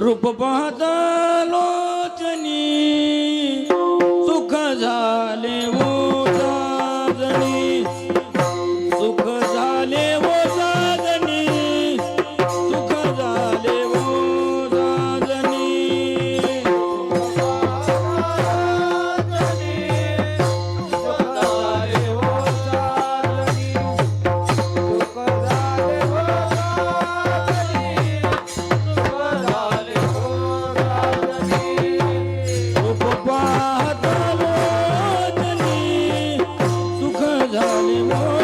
रूप पाहता लोचनी सुख झाले हो. झाले वो